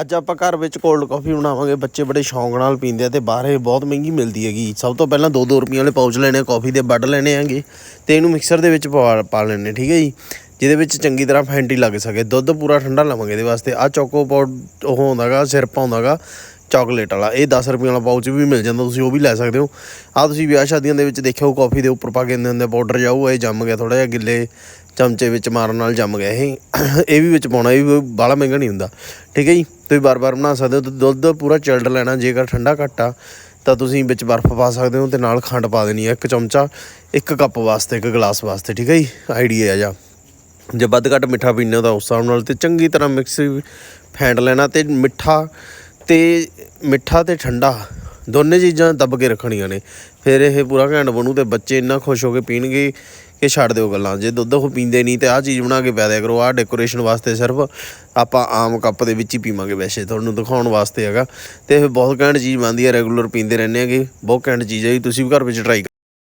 ਅੱਜ ਆਪਾਂ ਘਰ ਵਿੱਚ ਕੋਲਡ ਕਾਫੀ ਬਣਾਵਾਂਗੇ। ਬੱਚੇ ਬੜੇ ਸ਼ੌਂਕ ਨਾਲ ਪੀਂਦੇ ਆ ਤੇ ਬਾਹਰ ਬਹੁਤ ਮਹਿੰਗੀ ਮਿਲਦੀ ਹੈਗੀ। ਸਭ ਤੋਂ ਪਹਿਲਾਂ 2-2 ਰੁਪਏ ਵਾਲੇ ਪਾਊਚ ਲੈਣੇ ਆ ਕਾਫੀ ਦੇ ਵੱਡ ਲੈਣੇ ਹੈਗੇ ਤੇ ਇਹਨੂੰ ਮਿਕਸਰ ਦੇ ਵਿੱਚ ਪਾ ਪਾ ਲੈਣੇ, ਠੀਕ ਹੈ ਜੀ? ਜਿਹਦੇ ਵਿੱਚ ਚੰਗੀ ਤਰ੍ਹਾਂ ਫੈਂਟੀ ਲੱਗ ਸਕੇ। ਦੁੱਧ ਪੂਰਾ ਠੰਡਾ ਲਵਾਂਗੇ ਇਹਦੇ ਵਾਸਤੇ। ਆ ਚੋਕੋ ਪਾਊਡ ਉਹ ਹੁੰਦਾਗਾ ਸਿਰਪ ਹੁੰਦਾਗਾ ਚਾਕਲੇਟ ਵਾਲਾ। ਇਹ 10 ਰੁਪਏ ਵਾਲਾ ਪਾਊਚ ਵੀ ਮਿਲ ਜਾਂਦਾ, ਤੁਸੀਂ ਉਹ ਵੀ ਲੈ ਸਕਦੇ ਹੋ। ਆ ਤੁਸੀਂ ਵਿਆਹ ਸ਼ਾਦੀਆਂ ਦੇ ਵਿੱਚ ਦੇਖਿਓ ਕਾਫੀ ਦੇ ਉੱਪਰ ਪਾ ਕੇ ਦਿੰਦੇ ਹੁੰਦੇ ਪਾਊਡਰ ਜਾਊ ਇਹ ਜੰਮ ਗਿਆ ਥੋੜਾ ਜਿਹਾ ਗਿੱਲੇ ਚਮਚੇ ਵਿੱਚ ਮਾਰਨ ਨਾਲ ਜੰਮ ਗਏ ਇਹ ਇਹ ਵੀ ਵਿੱਚ ਪਾਉਣਾ, ਇਹ ਵੀ ਬਾਹਲਾ ਮਹਿੰਗਾ ਨਹੀਂ ਹੁੰਦਾ। ਠੀਕ ਹੈ ਜੀ? ਤੁਸੀਂ ਬਾਰ-ਬਾਰ ਬਣਾ ਸਕਦੇ ਹੋ ਤੇ ਦੁੱਧ ਪੂਰਾ ਚਿਲਡ ਲੈਣਾ, ਜੇਕਰ ਠੰਡਾ ਘੱਟ ਆ, ਤਾਂ ਤੁਸੀਂ ਵਿੱਚ ਬਰਫ਼ ਪਾ ਸਕਦੇ ਹੋ ਤੇ ਨਾਲ ਖੰਡ ਪਾ ਦੇਣੀ ਹੈ ਇੱਕ ਚਮਚਾ, ਇੱਕ ਕੱਪ ਵਾਸਤੇ, ਇੱਕ ਗਲਾਸ ਵਾਸਤੇ, ਠੀਕ ਹੈ ਜੀ? ਆਈਡੀਆ ਆ ਜਾ। ਜੇ ਵੱਧ ਘੱਟ ਮਿੱਠਾ ਪੀਣਾ ਤਾਂ ਉਸ ਹਿਸਾਬ ਨਾਲ ਤੇ ਚੰਗੀ ਤਰ੍ਹਾਂ ਮਿਕਸ ਫੈਂਟ ਲੈਣਾ ਤੇ ਮਿੱਠਾ ਤੇ ਮਿੱਠਾ ਤੇ ਠੰਡਾ ਦੋਨੇ ਚੀਜ਼ਾਂ ਦੱਬ ਕੇ ਰੱਖਣੀਆਂ ਨੇ। ਫਿਰ ਇਹ ਪੂਰਾ ਘੈਂਟ ਬਣੂ ਤੇ ਬੱਚੇ ਇੰਨਾ ਖੁਸ਼ ਹੋ ਕੇ ਪੀਣਗੇ ਕਿ ਛੱਡ ਦਿਓ ਗੱਲਾਂ। ਜੇ ਦੁੱਧ ਉਹ ਪੀਂਦੇ ਨਹੀਂ ਤੇ ਆਹ ਚੀਜ਼ ਬਣਾ ਕੇ ਪਿਆ ਦਿਆ ਕਰੋ। ਆਹ ਡੈਕੋਰੇਸ਼ਨ ਵਾਸਤੇ ਸਿਰਫ ਆਪਾਂ ਆਮ ਕੱਪ ਦੇ ਵਿੱਚ ਹੀ ਪੀਵਾਂਗੇ ਵੈਸੇ। ਤੁਹਾਨੂੰ ਦਿਖਾਉਣ ਵਾਸਤੇ ਹੈਗਾ। ਤੇ ਇਹ ਬਹੁਤ ਘੈਂਟ ਚੀਜ਼ ਬਣਦੀ ਹੈ। ਰੈਗੂਲਰ ਪੀਂਦੇ ਰਹਿੰਦੇ ਆਗੇ ਬਹੁਤ ਘੈਂਟ ਚੀਜ਼ ਹੈ ਜੀ। ਤੁਸੀਂ ਵੀ ਘਰ ਵਿੱਚ ਟਰਾਈ